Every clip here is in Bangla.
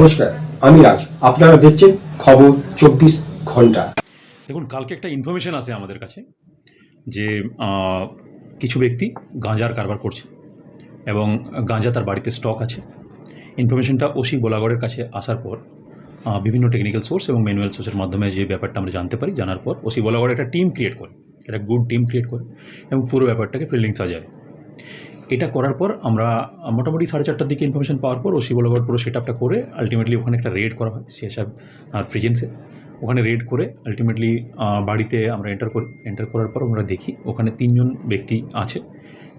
নমস্কার, আমি রাজ আপনারা দেখছেন খবর চব্বিশ ঘণ্টা। দেখুন, কালকে একটা ইনফরমেশন আসে আমাদের কাছে যে কিছু ব্যক্তি গাঁজার কারবার করছে এবং গাঁজা তার বাড়িতে স্টক আছে। ইনফরমেশনটা ওসি বোলাগড়ের কাছে আসার পর বিভিন্ন টেকনিক্যাল সোর্স এবং ম্যানুয়াল সোর্সের মাধ্যমে যে ব্যাপারটা আমরা জানতে পারি, জানার পর ওসি বোলাগড় একটা টিম ক্রিয়েট করে, একটা গুড টিম ক্রিয়েট করে এবং পুরো ব্যাপারটাকে ফিল্ডিং সাজায়। এটা করার পর আমরা, মোটামুটি সাড়ে চারটার দিকে ইনফরমেশন পাওয়ার পর ওসি বলগড় পুরো সেট আপটা করে আলটিমেটলি ওখানে একটা রেড করা হয় সেসব প্রেজেন্সে ওখানে রেড করে আলটিমেটলি বাড়িতে আমরা এন্টার করি এন্টার করার পর আমরা দেখি ওখানে তিনজন ব্যক্তি আছে।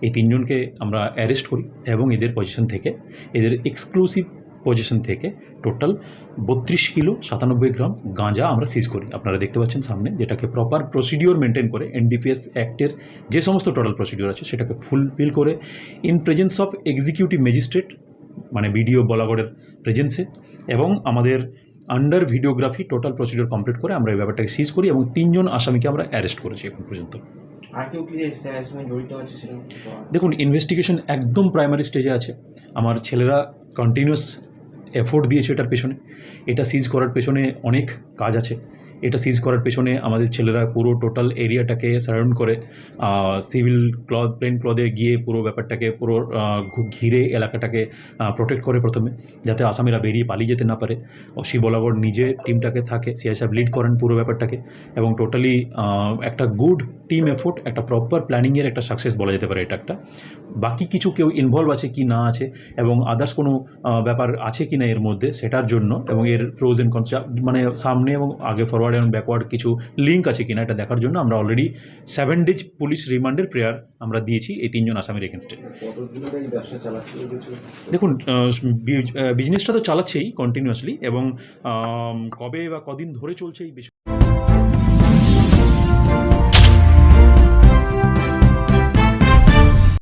এই তিনজনকে আমরা অ্যারেস্ট করি এবং এদের পজিশন থেকে এদের এক্সক্লুসিভ পজিশন থেকে টোটাল বত্রিশ কিলো সাতানব্বই গ্রাম গাঁজা আমরা সিজ করি। আপনারা দেখতে পাচ্ছেন সামনে যেটাকে প্রপার প্রসিডিওর মেনটেন করে এনডিপিএস অ্যাক্টের যে সমস্ত টোটাল প্রসিডিওর আছে সেটাকে ফুলফিল করে in presence of executive magistrate মানে বিডিও বলাগড়ের প্রেজেন্সে এবং আমাদের under videography total procedure complete করে আমরা এই ব্যাপারটাকে সিজ করি এবং তিনজন আসামিকে আমরা অ্যারেস্ট করেছি এখন পর্যন্ত। জড়িত দেখুন ইনভেস্টিগেশন একদম প্রাইমারি স্টেজে আছে। আমার ছেলেরা কন্টিনিউস এফোর্ট দিয়েছে এটার পেছনে। এটা সিজ করার পেছনে অনেক কাজ আছে। এটা সিজ করার পেছনে আমাদের ছেলেরা পুরো টোটাল এরিয়াটাকে সারাউন্ড করে সিভিল ক্লথ প্লেন ক্লথে গিয়ে পুরো ব্যাপারটাকে, পুরো ঘিরে এলাকাটাকে প্রোটেক্ট করে প্রথমে, যাতে আসামিরা বেরিয়ে পালিয়ে যেতে না পারে। অসি বলাবর নিজে টিমটাকে থাকে সিআই সাহেব লিড করেন পুরো ব্যাপারটাকে এবং টোটালি একটা গুড টিম এফোর্ট একটা প্রপার প্ল্যানিংয়ের একটা সাকসেস বলা যেতে পারে এটা একটা। বাকি কিছু কেউ ইনভলভ আছে কি না আছে এবং আদার্স কোনো ব্যাপার আছে কি না এর মধ্যে, সেটার জন্য এবং এর প্রোজ অ্যান্ড কনস মানে সামনে এবং আগে ফরওয়ার্ড এবং ব্যাকওয়ার্ড কিছু লিঙ্ক আছে কিনা এটা দেখার জন্য আমরা অলরেডি সেভেন ডেজ পুলিশ রিমান্ডের প্রেয়ার আমরা দিয়েছি এই তিনজন আসামির এগেনস্টে দেখুন বিজনেসটা তো চালাচ্ছেই কন্টিনিউয়াসলি এবং কবে বা কদিন ধরে চলছে এই বিষয়